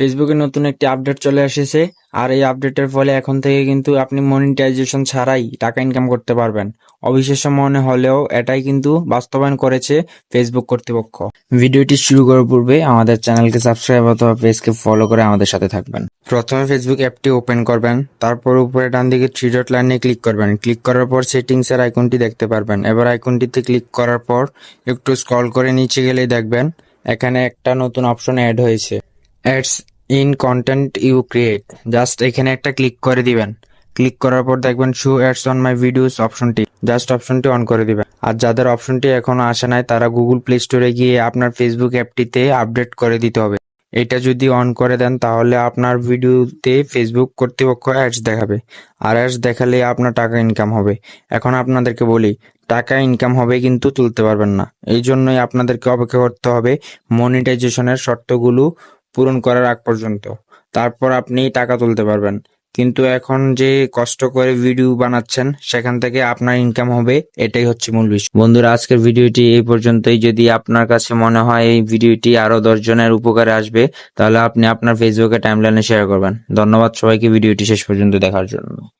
ফেসবুকে নতুন একটি আপডেট চলে এসেছে। আর এই আপডেটের ফলে এখন থেকে কিন্তু আপনি মনিটাইজেশন ছাড়াই টাকা ইনকাম করতে পারবেন। অবিশ্বাস্য মনে হলেও এটাই কিন্তু বাস্তবায়ন করেছে ফেসবুক কর্তৃপক্ষ। ভিডিওটি শুরু করার পূর্বে আমাদের চ্যানেলকে সাবস্ক্রাইব অথবা পেজকে ফলো করে আমাদের সাথে থাকবেন। প্রথমে ফেসবুক অ্যাপটি ওপেন করবেন। তারপর উপরে ডান দিকে থ্রি ডট লাইনে ক্লিক করবেন। ক্লিক করার পর সেটিংস এর আইকনটি দেখতে পারবেন। এবার আইকনটিতে ক্লিক করার পর একটু স্ক্রল করে নিচে গেলেই দেখবেন, এখানে একটা নতুন অপশন অ্যাড হয়েছে। Ads in content you create. Just এখানে একটা ক্লিক করে দিবেন। ক্লিক করার পর দেখবেন show ads on my videos অপশনটি। জাস্ট অপশনটি অন করে দিবেন। আর যাদের অপশনটি এখনও আসে নাই, তারা গুগল প্লে স্টোরে গিয়ে আপনার ফেসবুক অ্যাপটিতে আপডেট করে দিতে হবে। এটা যদি অন করে দেন, তাহলে আপনার ভিডিওতে ফেসবুক কর্তৃপক্ষ অ্যাডস দেখাবে। আর অ্যাডস দেখালে আপনার টাকা ইনকাম হবে। এখন আপনাদেরকে বলি, টাকা ইনকাম হবে কিন্তু তুলতে পারবেন না। এই জন্যই আপনাদেরকে অপেক্ষা করতে হবে। মনিটাইজেশনের শর্তগুলো পূরণ করার আগ পর্যন্ত। তারপর আপনি টাকা তুলতে পারবেন। কিন্তু এখন যে কষ্ট করে ভিডিও বানাচ্ছেন, সেখান থেকে আপনার ইনকাম হবে, এটাই হচ্ছে মূল বিষয়। বন্ধুরা, আজকের ভিডিওটি এই পর্যন্তই। যদি আপনার কাছে মনে হয় এই ভিডিওটি আরও জনের উপকারে আসবে, তাহলে আপনি আপনার ফেসবুকে টাইমলাইনে শেয়ার করবেন। ধন্যবাদ সবাইকে ভিডিওটি শেষ পর্যন্ত দেখার জন্য।